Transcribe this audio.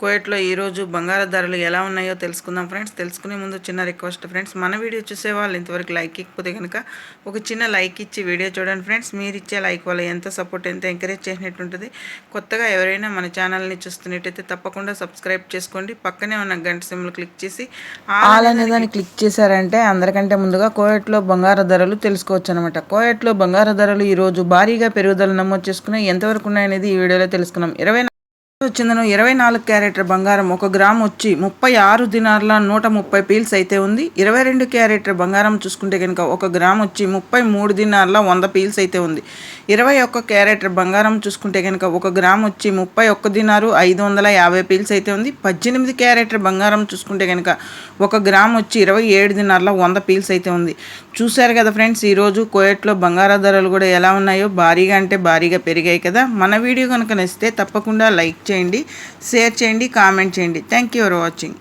కోయట్లో ఈరోజు బంగార ధరలు ఎలా ఉన్నాయో తెలుసుకుందాం ఫ్రెండ్స్. తెలుసుకునే ముందు చిన్న రిక్వెస్ట్ ఫ్రెండ్స్. మన వీడియో చూసే వాళ్ళు ఇంతవరకు లైక్ ఇకపోతే కనుక ఒక చిన్న లైక్ ఇచ్చి వీడియో చూడండి ఫ్రెండ్స్. మీరు ఇచ్చే లైక్ వల్ల ఎంత సపోర్ట్ ఎంత ఎంకరేజ్ చేసినట్టు ఉంటుంది. కొత్తగా ఎవరైనా మన ఛానల్ని చూస్తున్నట్టయితే తప్పకుండా సబ్స్క్రైబ్ చేసుకోండి. పక్కనే ఉన్న గంట సిమ్లు క్లిక్ చేసి ఆల్ అనే దాన్ని క్లిక్ చేశారంటే అందరికంటే ముందుగా కోయట్లో బంగారు ధరలు తెలుసుకోవచ్చు అనమాట కోయట్లో బంగారు ధరలు ఈరోజు భారీగా పెరుగుదల నమోదు చేసుకున్నాయి. ఎంతవరకు ఉన్నాయనేది ఈ వీడియోలో తెలుసుకున్నాం ఇరవై వచ్చిందను ఇరవై నాలుగు క్యారెట్ల బంగారం. ఒక గ్రామ్ వచ్చి ముప్పై ఆరు దినార్ల నూట ముప్పై పీల్స్ అయితే ఉంది. ఇరవై రెండు క్యారెట్ల బంగారం చూసుకుంటే కనుక ఒక గ్రామ్ వచ్చి ముప్పై మూడు దినార్ల వంద పీల్స్ అయితే ఉంది. ఇరవై ఒక్క క్యారెట్ల బంగారం చూసుకుంటే కనుక ఒక గ్రామ్ వచ్చి ముప్పై ఒక్క దినారు ఐదు వందల యాభై పీల్స్ అయితే ఉంది. పద్దెనిమిది క్యారెట్ల బంగారం చూసుకుంటే కనుక ఒక గ్రామ్ వచ్చి ఇరవై ఏడు దినార్ల వంద పీల్స్ అయితే ఉంది. చూశారు కదా ఫ్రెండ్స్ ఈరోజు కోయట్లో బంగార ధరలు కూడా ఎలా ఉన్నాయో? భారీగా అంటే భారీగా పెరిగాయి కదా. మన వీడియో కనుక నచ్చితే తప్పకుండా లైక్ చేయండి షేర్ చేయండి కామెంట్ చేయండి. Thank you for watching